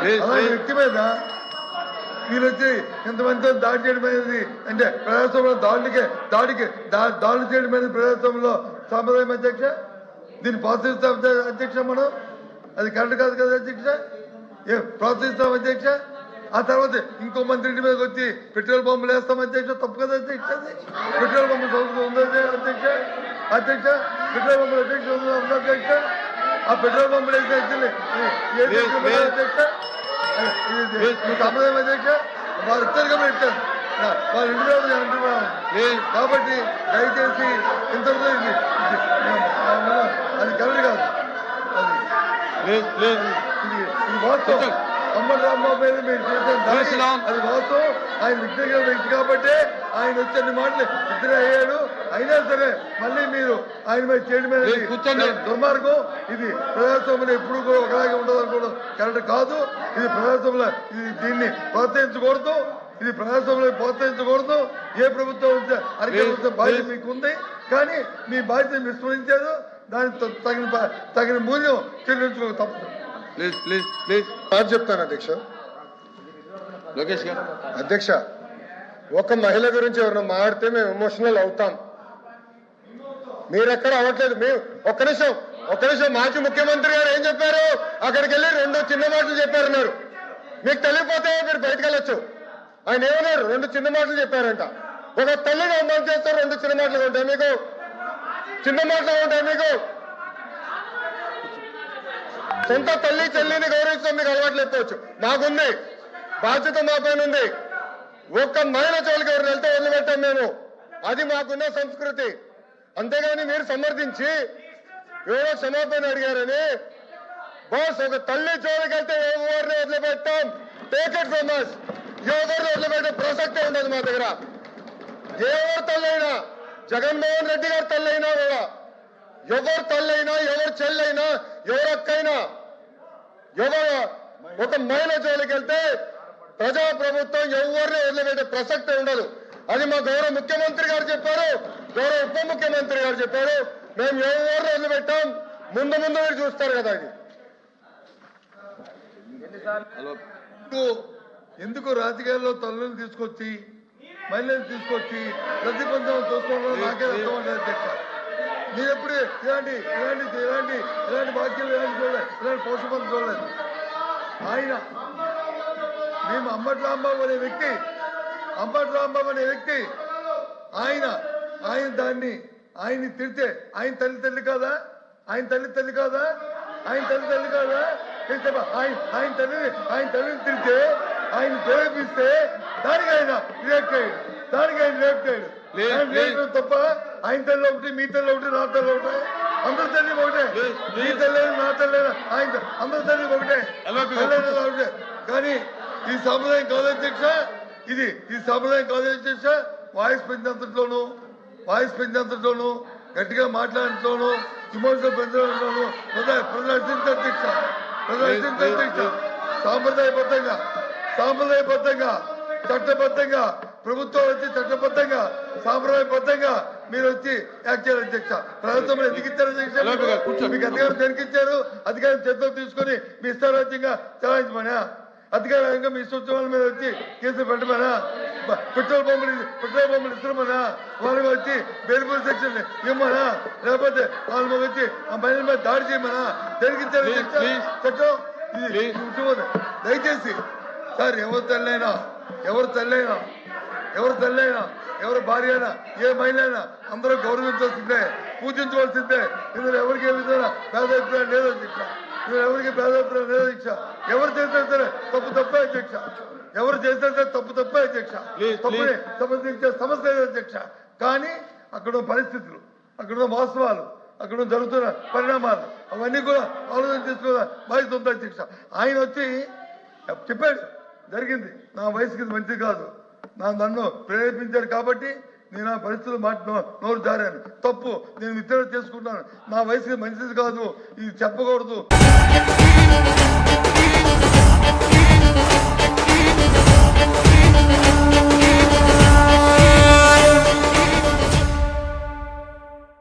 వ్యక్తి మీద మీరు వచ్చి ఇంతమందితో దాడి చేయడం అనేది అంటే ప్రజాస్వామ్యంలో దాడులకే దాడికి దా- దాడులు చేయడం అనేది ప్రజాస్వామ్యంలో సాంప్రదాయం అధ్యక్ష దీన్ని ప్రోత్సహిస్తాం అధ్య- అధ్యక్ష మనం అది కరెక్ట్ కాదు కదా అధ్యక్ష ఏ ప్రోత్సహిస్తాం అధ్యక్ష ఆ తర్వాత ఇంకో మంత్రి ఇంటి మీదకి వచ్చి పెట్రోల్ పంపులు వేస్తాం అధ్యక్ష తప్పు కదా అధ్యక్ష? పెట్రోల్ ఉందా అధ్యక్ష అధ్యక్ష పెట్రోల్ పంపులు అధ్యక్ష ఉందా అధ్యక్ష ఆ పెట్రోల్ దేశంలో లేదు. అధ్యక్ష సంప్రదాయం వారు ఇచ్చారు కాబట్టి వాళ్ళ ఇంటి నేను అంటున్నాను. కాబట్టి దయచేసి ఇంతటితో ఇది అది కరెక్ట్ కాదు అది ఇది వాస్తవం కొంచెం. అమ్మడి రాంబాబు మీద మీరు చేసిన దాడి చేసినాం. అది వాస్తవం ఆయన వ్యక్తిగత వ్యక్తి కాబట్టి ఆయన వచ్చే మాటలు ఇద్దరే అయ్యాడు అయినా సరే మళ్ళీ మీరు ఆయన మీద చేయడం మీద. దుర్మార్గం? ఇది ప్రజాస్వామ్యం ఎప్పుడు కూడా ఒకలాగే ఉండదు అనుకోవడం కరెక్ట్ కాదు. ఇది ప్రజాస్వామ్యంలో ఇది దీన్ని ప్రోత్సహించకూడదు. ఇది ప్రజాస్వామ్యంలో ప్రోత్సహించకూడదు. ఏ ప్రభుత్వం లేదు, బాధ్యత. మీకు ఉంది కానీ మీ బాధ్యత విస్మరించారు దానికి త- తగిన తగిన మూల్యం చెల్లించుకో తప్పదు. Please please please. చెప్తాను అధ్యక్ష. లోకేష్ గారు. అధ్యక్ష ఒక మహిళ గురించి ఎవరైనా మాడితే మేము ఎమోషనల్ అవుతాం. మీరెక్కడ అవ్వట్లేదు? మేము ఒక్క నిమిషం ఒక్క నిమిషం. మాజీ ముఖ్యమంత్రి గారు ఏం చెప్పారు? అక్కడికి వెళ్ళి రెండు చిన్న మాటలు చెప్పారన్నారు. మీకు తెలియకపోతే మీరు బయటకు వెళ్ళొచ్చు. ఆయన ఏమన్నారు? రెండు చిన్న మాటలు చెప్పారంట. ఒక తల్లిని అమలు చేస్తారు రెండు చిన్న మాటలు ఉంటాయి మీకు? చిన్న మాటలు ఉంటాయి మీకు? సొంత తల్లి చెల్లిని గౌరవించడం మీకు అలవాటు లేకపోవచ్చు. మాకుంది. బాధ్యత మా పైన ఉంది. ఒక్క మహిళ చోలికి ఎవరు వెళ్తే వదిలిపెట్టాం మేము. అది మాకున్న సంస్కృతి. అంతేగాని మీరు సమర్థించి ఎవరో క్షమాపణ అడిగారని. బాస్ ఒక తల్లి జోలికెళ్తే ఎవరిని వదిలిపెట్టాం? టేక్ ఇట్ ఫ్రమ్ ఎవరిని వదిలిపెట్టే ప్రసక్తే ఉండదు మా దగ్గర. ఎవరు తల్లైనా జగన్మోహన్ రెడ్డి గారు తల్లైనా కూడా ఎవరు తల్లైనా ఎవరు చెల్లైనా ఎవరు అక్కైనా ఎవరు ఒక మహిళ జోలికి వెళ్తే ప్రజా ప్రభుత్వం ఎవరిని వదిలిపెట్టే ప్రసక్తే ఉండదు. అది మా గౌరవ ముఖ్యమంత్రి గారు చెప్పారు. గౌరవ ఉప ముఖ్యమంత్రి గారు చెప్పారు. మేము ఎవరిని వదిలిపెట్టాం ముందు ముందు మీరు చూస్తారు కదా హలో. ఎందుకు? రాజకీయాల్లో తల్లులు తీసుకొచ్చి మహిళలు తీసుకొచ్చి ప్రతిబంధం చూసుకోవడం నాకే అధ్యక్ష. మీరు ఎప్పుడు ఇలాంటి ఇలాంటి ఇలాంటి ఇలాంటి వాక్యాలు ఇలాంటి చూడలేదు. ఇలాంటి పోషపం చూడలేదు. ఆయన మేము అంబటి రాంబాబు అనే వ్యక్తి అంబటి రాంబాబు అనే వ్యక్తి ఆయన ఆయన దాన్ని ఆయన్ని తిడితే ఆయన తల్లి తల్లి కాదా? ఆయన తల్లి తల్లి కాదా? ఆయన తల్లి తల్లి కాదా? ఆయన ఆయన తల్లిని ఆయన తల్లిని తిడితే ఆయన ప్రేరేపిస్తే దానికి ఆయన రియాక్ట్ అయ్యాడు దానికి ఆయన రియాక్ట్ అయ్యాడు. రియాక్ట్ తప్ప ఆయన తల్లి ఒకటి మీ తల్లి ఒకటి నా తల్లి ఒకటే. అందరి తల్లి ఒకటే. మీ లేదు. తల్లి నా తల్లి ఆయన అందరి తల్లి ఒకటే. ఒకటే. కానీ ఈ సాంప్రదాయం కాదు అధ్యక్ష. ఇది ఈ సాంప్రదాయం కాదు అధ్యక్ష వాయిస్ పెంచేంతట్లోనూ వాయిస్ పెంచేంతట్లోనూ గట్టిగా మాట్లాడటంలోనూ ఇమోషనల్ పెంచడంలోనూ ప్రజ- ప్రదర్శించే అధ్యక్ష ప్రదర్శించే అధ్యక్ష సాంప్రదాయబద్ధంగా సాంప్రదాయబద్ధంగా చట్టబద్ధంగా ప్రభుత్వం వచ్చి చట్టబద్ధంగా సాంప్రదాయబద్ధంగా మీరు వచ్చి యాక్ట్ చేయాలి అధ్యక్ష. ప్రభుత్వం ఎందుకు ఇచ్చారు అధ్యక్ష. మీకు అధికారం దేనికి ఇచ్చారు? అధికారం చేతిలో తీసుకొని మీ ఇష్టారాజ్యంగా చలాయించమనా? అధికారంగా మీ సూచనల మీద వచ్చి కేసులు పెట్టమనా? పెట్రోల్ పంపులు పెట్రోల్ పంపులు ఇస్తున్నామనా? వాళ్ళకి వచ్చి బెయిల్పూర్ సెక్షన్ ఇవ్వమనా లేకపోతే వాళ్ళ మీద వచ్చి ఆ మహిళల మీద దాడి చేయమనా? దేనికి. చట్టం ఇది. దయచేసి సార్ ఎవరు తల్లైనా ఎవరు తల్లైనా ఎవరు తల్లైనా ఎవరు భార్య అయినా ఏ మహిళ అయినా అందరూ గౌరవించాల్సిందే పూజించవలసిందే. ఇందులో ఎవరికి ఏ విధంగా భేదాభిప్రాయం లేదు అధ్యక్ష ఇందులో ఎవరికి భేదాభిప్రాయం లేదు అధ్యక్ష ఎవరు చేసినా సరే తప్పు తప్పే అధ్యక్ష. ఎవరు చేసినా సరే తప్పు తప్పే అధ్యక్ష. తప్పుని సమస్య లేదు అధ్యక్ష. కానీ అక్కడ పరిస్థితులు అక్కడ వాస్తవాలు అక్కడ జరుగుతున్న పరిణామాలు అవన్నీ కూడా ఆలోచన చేసుకోవాలి బాధ్యత ఉంది అధ్యక్ష. ఆయన వచ్చి చెప్పాడు జరిగింది. నా వయసుకి మంచిది కాదు. నా నన్ను ప్రేరేపించాడు కాబట్టి నేను ఆ పరిస్థితులు మాట నోరు జారాను. తప్పు. నేను విత్డ్రా చేసుకుంటాను నా వయసుకి మంచిది కాదు. ఇది చెప్పకూడదు.